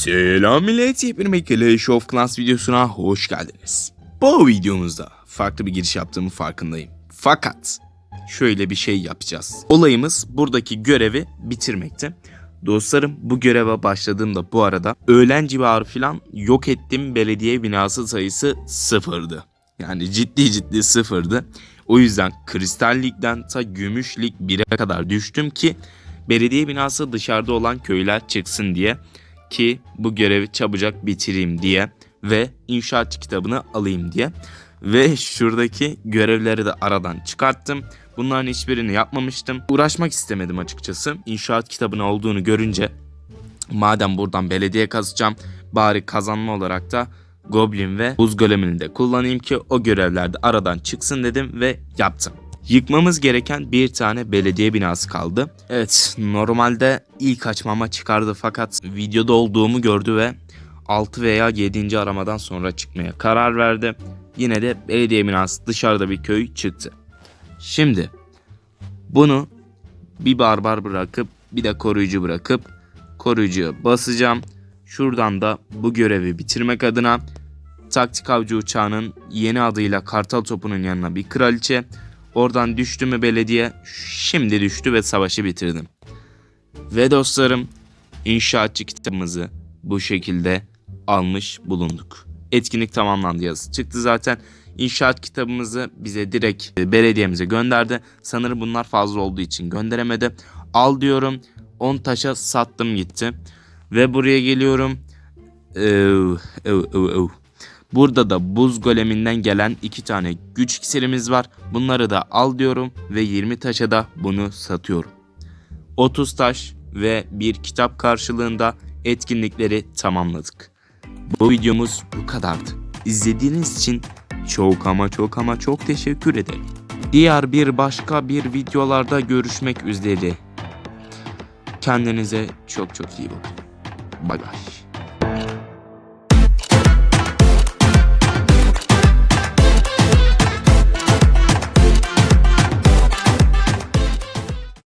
Selam millet, yepyeni Clash of Clans videosuna hoş geldiniz. Bu videomuzda farklı bir giriş yaptığımı farkındayım. Fakat şöyle bir şey yapacağız. Olayımız buradaki görevi bitirmekte. Dostlarım bu göreve başladığımda bu arada öğlen civarı falan yok ettiğim belediye binası sayısı sıfırdı. Yani ciddi ciddi sıfırdı. O yüzden Kristal Lig'den ta Gümüş Lig 1'e kadar düştüm ki belediye binası dışarıda olan köyler çıksın diye ki bu görevi çabucak bitireyim diye ve inşaatçı kitabını alayım diye. Ve şuradaki görevleri de aradan çıkarttım. Bunların hiçbirini yapmamıştım. Uğraşmak istemedim açıkçası. İnşaat kitabını olduğunu görünce madem buradan belediye kazacağım bari kazanma olarak da Goblin ve Buz Golemini de kullanayım ki o görevler de aradan çıksın dedim ve yaptım. Yıkmamız gereken bir tane belediye binası kaldı. Evet normalde ilk açmama çıkardı fakat videoda olduğumu gördü ve 6 veya 7. aramadan sonra çıkmaya karar verdi. Yine de belediye binası dışarıda bir köy çıktı. Şimdi bunu bir barbar bırakıp bir de koruyucu bırakıp koruyucuya basacağım. Şuradan da bu görevi bitirmek adına taktik avcı uçağının yeni adıyla kartal topunun yanına bir kraliçe. Oradan düştü mü belediye şimdi düştü ve savaşı bitirdim. Ve dostlarım inşaatçı kitabımızı bu şekilde almış bulunduk. Etkinlik tamamlandı yazısı çıktı zaten. İnşaat kitabımızı bize direkt e, belediyemize gönderdi. Sanırım bunlar fazla olduğu için gönderemedi. Al diyorum 10 taşa sattım gitti. Ve buraya geliyorum. Ev, ev, ev, ev. Burada da buz goleminden gelen iki tane güç iksirimiz var. Bunları da al diyorum ve 20 taşa da bunu satıyorum. 30 taş ve bir kitap karşılığında etkinlikleri tamamladık. Bu videomuz bu kadardı. İzlediğiniz için çok ama çok ama çok teşekkür ederim. Diğer bir başka bir videolarda görüşmek üzere. Kendinize çok çok iyi bakın. Bay.